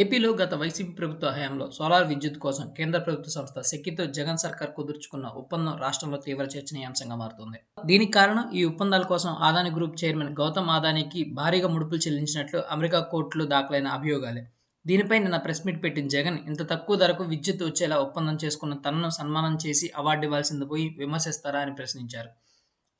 ఏపీలో గత వైసీపీ ప్రభుత్వ హయాంలో సోలార్ విద్యుత్ కోసం కేంద్ర ప్రభుత్వ సంస్థ సెక్కితో జగన్ సర్కార్ కుదుర్చుకున్న ఒప్పందం రాష్ట్రంలో తీవ్ర చర్చనీయాంశంగా మారుతుంది. దీనికి కారణం ఈ ఒప్పందాల కోసం ఆదాని గ్రూప్ చైర్మన్ గౌతమ్ ఆదానికి భారీగా ముడుపులు చెల్లించినట్లు అమెరికా కోర్టులో దాఖలైన అభియోగాలే. దీనిపై నిన్న ప్రెస్ మీట్ పెట్టిన జగన్ ఇంత తక్కువ ధరకు విద్యుత్ వచ్చేలా ఒప్పందం చేసుకున్న తనను సన్మానం చేసి అవార్డు ఇవ్వాల్సింది పోయి విమర్శిస్తారా అని ప్రశ్నించారు.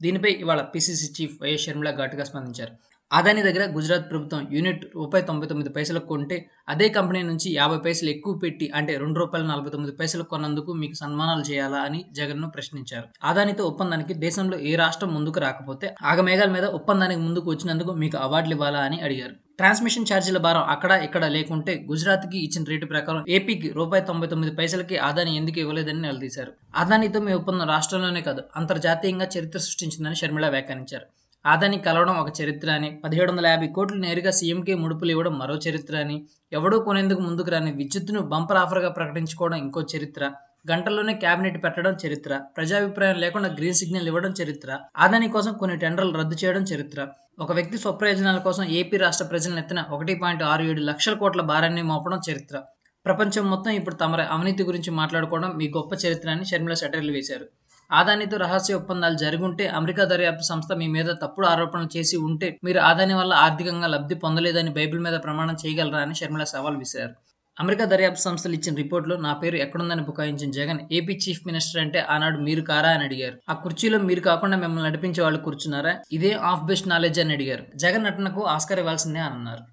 దీనిపై ఇవాళ పిసిసి చీఫ్ వైఎస్ షర్మిల ఘాటుగా స్పందించారు. అదాని దగ్గర గుజరాత్ ప్రభుత్వం యూనిట్ రూపాయి తొంభై తొమ్మిది పైసలకు కొంటే అదే కంపెనీ నుంచి యాభై పైసలు ఎక్కువ పెట్టి అంటే రెండు రూపాయల నలభై తొమ్మిది పైసలు కొన్నందుకు మీకు సన్మానాలు చేయాలా అని జగన్ను ప్రశ్నించారు. అదానితో ఒప్పందానికి దేశంలో ఏ రాష్ట్రం ముందుకు రాకపోతే ఆగమేఘాల మీద ఒప్పందానికి ముందుకు వచ్చినందుకు మీకు అవార్డులు ఇవ్వాలా అని అడిగారు. ట్రాన్స్మిషన్ ఛార్జీల భారం అక్కడ ఇక్కడ లేకుంటే గుజరాత్కి ఇచ్చిన రేటు ప్రకారం ఏపీకి రూపాయి తొంభై తొమ్మిది పైసలకి ఆదాని ఎందుకు ఇవ్వలేదని నిలదీశారు. అదానితో మీ ఒప్పందం రాష్ట్రంలోనే కాదు అంతర్జాతీయంగా చరిత్ర సృష్టించిందని షర్మిళ వ్యాఖ్యానించారు. ఆదాని కలవడం ఒక చరిత్ర అని. పదిహేడు వందల యాభై కోట్లు నేరుగా సీఎంకే ముడుపులు ఇవ్వడం మరో చరిత్ర అని. ఎవడూ కొనేందుకు ముందుకు రాని విద్యుత్తును బంపర్ ఆఫర్గా ప్రకటించుకోవడం ఇంకో చరిత్ర. గంటల్లోనే క్యాబినెట్ పెట్టడం చరిత్ర. ప్రజాభిప్రాయం లేకుండా గ్రీన్ సిగ్నల్ ఇవ్వడం చరిత్ర. ఆదాని కోసం కొన్ని టెండర్లు రద్దు చేయడం చరిత్ర. ఒక వ్యక్తి స్వప్రయోజనాల కోసం ఏపీ రాష్ట్ర ప్రజలను ఎత్తిన ఒకటి పాయింట్ ఆరు ఏడు లక్షల కోట్ల భారాన్ని మోపడం చరిత్ర. ప్రపంచం మొత్తం ఇప్పుడు తమరి అవినీతి గురించి మాట్లాడుకోవడం మీ గొప్ప చరిత్ర అని షర్మిల సెటర్లు వేశారు. ఆదానితో రహస్య ఒప్పందాలు జరుగుంటే అమెరికా దర్యాప్తు సంస్థ మీ మీద తప్పుడు ఆరోపణలు చేసి ఉంటే మీరు ఆదాని వల్ల ఆర్థికంగా లబ్ధి పొందలేదని బైబిల్ మీద ప్రమాణం చేయగలరా అని షర్మిల సవాల్ విసిరారు. అమెరికా దర్యాప్తు సంస్థలు ఇచ్చిన రిపోర్ట్లో నా పేరు ఎక్కడుందని బుకాయించిన జగన్ ఏపీ చీఫ్ మినిస్టర్ అంటే ఆనాడు మీరు కారా అని అడిగారు. ఆ కుర్చీలో మీరు కాకుండా మిమ్మల్ని నడిపించే వాళ్ళు కూర్చున్నారా? ఇదే ఆఫ్ బెస్ట్ నాలెడ్జ్ అని అడిగారు. జగన్ నటనకు ఆస్కార్ ఇవ్వాల్సిందే అని అన్నారు.